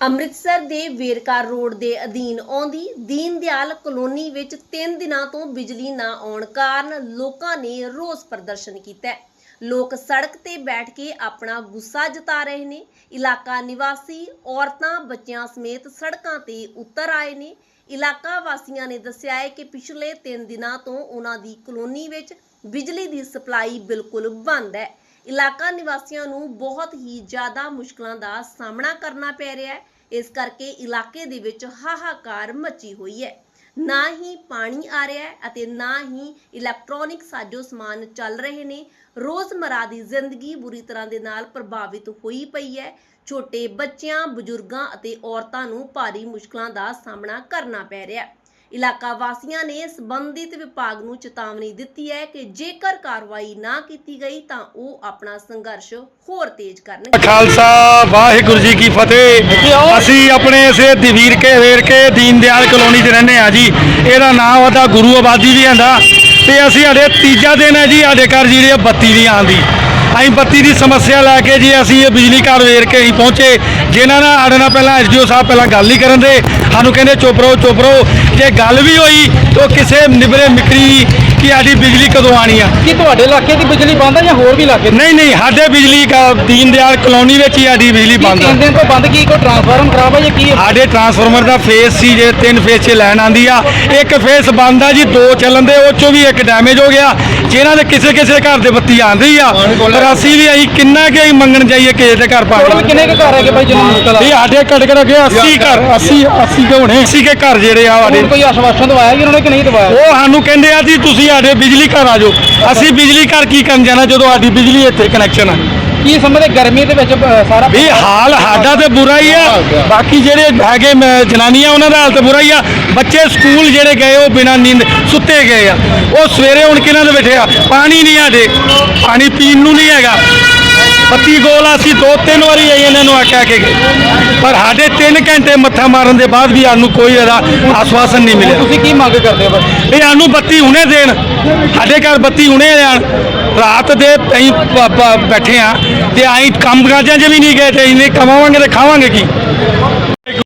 ਅੰਮ੍ਰਿਤਸਰ ਦੇ ਵੇਰਕਾ ਰੋਡ ਦੇ ਅਧੀਨ ਆਉਂਦੀ ਦੀਨ ਦਿਆਲ ਕਲੋਨੀ ਵਿੱਚ 3 ਦਿਨਾਂ ਤੋਂ ਬਿਜਲੀ ਨਾ ਆਉਣ ਕਾਰਨ ਲੋਕਾਂ ਨੇ ਰੋਸ ਪ੍ਰਦਰਸ਼ਨ ਕੀਤਾ ਹੈ। ਲੋਕ ਸੜਕ ਤੇ ਬੈਠ ਕੇ ਆਪਣਾ ਗੁੱਸਾ ਜਤਾ ਰਹੇ ਨੇ। ਇਲਾਕਾ ਨਿਵਾਸੀ ਔਰਤਾਂ, ਬੱਚਿਆਂ ਸਮੇਤ ਸੜਕਾਂ ਤੇ ਉਤਰ ਆਏ ਨੇ। ਇਲਾਕਾ ਵਾਸੀਆਂ ਨੇ ਦੱਸਿਆ ਹੈ ਕਿ ਪਿਛਲੇ 3 ਦਿਨਾਂ ਤੋਂ ਉਹਨਾਂ ਦੀ ਕਲੋਨੀ ਵਿੱਚ ਬਿਜਲੀ ਦੀ ਸਪਲਾਈ ਬਿਲਕੁਲ ਬੰਦ ਹੈ। ਇਲਾਕਾ ਨਿਵਾਸੀਆਂ ਨੂੰ ਬਹੁਤ ਹੀ ਜ਼ਿਆਦਾ ਮੁਸ਼ਕਲਾਂ ਦਾ ਸਾਹਮਣਾ ਕਰਨਾ ਪੈ ਰਿਹਾ ਹੈ। ਇਸ ਕਰਕੇ ਇਲਾਕੇ ਦੇ ਵਿੱਚ ਹਾਹਾਕਾਰ ਮਚੀ ਹੋਈ ਹੈ। ਨਾ ਹੀ ਪਾਣੀ ਆ ਰਿਹਾ ਹੈ ਅਤੇ ਨਾ ਹੀ ਇਲੈਕਟ੍ਰੋਨਿਕ ਸਾਜੋ ਸਮਾਨ ਚੱਲ ਰਹੇ ਨੇ। ਰੋਜ਼ਮਰਾ ਦੀ ਜ਼ਿੰਦਗੀ ਬੁਰੀ ਤਰ੍ਹਾਂ ਦੇ ਨਾਲ ਪ੍ਰਭਾਵਿਤ ਹੋਈ ਪਈ ਹੈ। ਛੋਟੇ ਬੱਚਿਆਂ, ਬਜ਼ੁਰਗਾਂ ਅਤੇ ਔਰਤਾਂ ਨੂੰ ਭਾਰੀ ਮੁਸ਼ਕਲਾਂ ਦਾ ਸਾਹਮਣਾ ਕਰਨਾ ਪੈ ਰਿਹਾ ਹੈ। ਇਲਾਕਾ ਵਾਸੀਆਂ ਨੇ ਸੰਬੰਧਿਤ ਵਿਭਾਗ ਨੂੰ ਚੇਤਾਵਨੀ ਦਿੱਤੀ ਹੈ ਕਿ ਜੇਕਰ ਕਾਰਵਾਈ ਨਾ ਕੀਤੀ ਗਈ ਤਾਂ ਉਹ ਆਪਣਾ ਸੰਘਰਸ਼ ਹੋਰ ਤੇਜ਼ ਕਰਨਗੇ। ਖਾਲਸਾ, ਵਾਹਿਗੁਰੂ ਜੀ ਕੀ ਫਤਿਹ। ਅਸੀਂ ਆਪਣੇ ਇਸੇ ਦਵੀਰ ਕੇ ਵੇਰ ਕੇ ਦੀਨ ਦਿਆਲ ਕਲੋਨੀ 'ਚ ਰਹਿੰਦੇ ਆ ਜੀ। ਇਹਦਾ ਨਾਮ ਉਹਦਾ ਗੁਰੂ ਆਬਾਦੀ ਵੀ ਆਂਦਾ ਤੇ ਅਸੀਂ ਸਾਡੇ ਤੀਜਾ ਦਿਨ ਹੈ ਜੀ ਸਾਡੇ ਘਰ ਜਿਹੜੀ ਇਹ ਬੱਤੀ ਨਹੀਂ ਆਂਦੀ ਅਸੀਂ ਬੱਤੀ ਦੀ ਸਮੱਸਿਆ ਲੈ ਕੇ ਜੀ ਅਸੀਂ ਇਹ ਬਿਜਲੀ ਘਰ ਵੇਰ ਕੇ ਹੀ ਪਹੁੰਚੇ। ਜਿਨ੍ਹਾਂ ਨਾਲ ਸਾਡੇ ਨਾਲ ਪਹਿਲਾਂ ਐਸਡੀਓ ਸਾਹਿਬ ਪਹਿਲਾਂ ਗੱਲ ਨਹੀਂ ਕਰਨ ਦੇ। ਸਾਨੂੰ ਕਹਿੰਦੇ, ਚੁੱਪ ਰਹੋ ਚੁੱਪ ਰਹੋ। ਜੇ ਗੱਲ ਵੀ ਹੋਈ, ਤਾਂ ਕਿਸੇ ਨਿਬਰੇ ਮਿਕਰੀ ਕਿ ਸਾਡੀ ਬਿਜਲੀ ਕਦੋਂ ਆਣੀ ਆ? ਕੀ ਤੁਹਾਡੇ ਇਲਾਕੇ ਦੀ ਬਿਜਲੀ ਬੰਦ ਹੈ ਜਾਂ ਹੋਰ ਵੀ ਇਲਾਕੇ ਦੀ? ਨਹੀਂ ਨਹੀਂ ਸਾਡੇ ਬਿਜਲੀ ਕਾ ਦੀਨ ਦਿਆਲ ਕਲੋਨੀ ਵਿੱਚ ਹੀ ਸਾਡੀ ਬਿਜਲੀ ਬੰਦ ਆ। ਤਿੰਨ ਦਿਨ ਤੋਂ ਬੰਦ ਕੀ ਕੋਈ ਟਰਾਂਸਫਾਰਮ ਖਰਾਬ ਹੈ ਜਾਂ ਕੀ? ਹੈ? ਸਾਡੇ ਟਰਾਂਸਫਾਰਮਰ ਦਾ ਫੇਸ ਸੀ ਜੇ ਤਿੰਨ ਫੇਸ 'ਚ ਲੈਣ ਆਂਦੀ ਆ। ਇੱਕ ਫੇਸ ਬੰਦ ਆ ਜੀ ਦੋ ਚੱਲਣ ਦੇ ਉਹ ਚੋਂ ਵੀ ਇੱਕ ਡੈਮੇਜ ਹੋ ਗਿਆ। ਜਿਨ੍ਹਾਂ ਦੇ ਕਿਸੇ ਕਿਸੇ ਘਰ ਦੇ ਬੱਤੀ ਆਂਦੀ ਆ। ਪਰ ਅਸੀਂ ਵੀ ਅਸੀਂ ਕਿੰਨਾ ਕਿ ਮੰਗਣ ਜਾਈਏ ਕਿਸੇ ਦੇ ਘਰ ਟੋਟਲ ਪਾਣੀ ਕਿੰਨੇ ਕੁ ਘਰ ਹੈਗੇ ਭਾਈ ਜਿਹਨੂੰ ਮੁਸ਼ਕਲ ਆ ਇਹ ਸਾਡੇ ਘੱਟ ਘੱਟ ਅੱਗੇ 80 ਘਰ 80 80 ਕੇ ਹੋਣੇ। 80 ਕੇ ਘਰ ਜਿਹੜੇ ਆ ਸਾਡੇ। ਹੁਣ ਕੋਈ ਆਸ਼ਵਾਸਨ ਦਵਾਇਆ ਜੀ ਉਹਨਾਂ ਨੇ ਕਿ ਨਹੀਂ ਦਵਾਇਆ? ਉਹ ਸਾਨੂੰ ਕਹਿੰਦੇ ਆ ਜੀ ਤੁਸੀਂ ਸਾਡੇ ਬਿਜਲੀ ਘਰ ਆ ਜਾਓ। ਅਸੀਂ ਬਿਜਲੀ ਘਰ ਕੀ ਕਰਨ ਜਾਣਾ ਜਦੋਂ ਸਾਡੀ ਬਿਜਲੀ ਇੱਥੇ ਕਨੈਕਸ਼ਨ ਆ? ਕੀ ਸਮਝਦੇ ਗਰਮੀ ਦੇ ਵਿੱਚ ਅ, ਸਾਰਾ ਵੀ ਹਾਲ ਸਾਡਾ ਤੇ ਬੁਰਾ ਹੀ ਆ। ਬਾਕੀ ਜਿਹੜੇ ਹੈਗੇ ਮ- ਜਨਾਨੀਆਂ ਉਹਨਾਂ ਦਾ ਹਾਲ ਤੇ ਬੁਰਾ ਹੀ ਆ। ਬੱਚੇ ਸਕੂਲ ਜਿਹੜੇ ਗਏ ਉਹ ਬਿਨਾਂ ਨੀਂਦ ਸੁੱਤੇ ਗਏ ਆ। ਉਹ ਸਵੇਰੇ ਹੁਣ ਕਿਹਨਾਂ ਦੇ ਬੈਠੇ ਆ? ਪਾਣੀ ਨਹੀਂ ਸਾਡੇ ਪਾਣੀ ਪੀਣ ਨੂੰ ਨਹੀਂ ਹੈਗਾ। ਪੱਤੀ ਗੋਲ ਅਸੀਂ ਦੋ ਤਿੰਨ ਵਾਰੀ ਆਈ ਇਹਨਾਂ ਨੂੰ ਆ ਕਹਿ ਕੇ ਗਏ ਪਰ ਸਾਡੇ 3 ਘੰਟੇ ਮੱਥਾ ਮਾਰਨ ਦੇ ਬਾਅਦ ਵੀ ਸਾਨੂੰ ਕੋਈ ਇਹਦਾ ਆਸਵਾਸਨ ਨਹੀਂ ਮਿਲਿਆ। ਤੁਸੀਂ ਕੀ ਮੰਗ ਕਰਦੇ ਹੋ ਬਸ? ਵੀ ਸਾਨੂੰ ਬੱਤੀ ਹੁਣੇ ਦੇਣ। ਸਾਡੇ ਘਰ ਬੱਤੀ ਹੁਣੇ ਆਣ ਰਾਤ ਦੇ ਅਸੀਂ ਬ- ਬ- ਬੈਠੇ ਆ ਤੇ ਅਸੀਂ ਕੰਮ ਕਾਜਾਂ 'ਚ ਵੀ ਨਹੀਂ ਗਏ ਤੇ ਇਹਨੇ ਕਮਾਵਾਂਗੇ ਤੇ ਖਾਵਾਂਗੇ ਕੀ?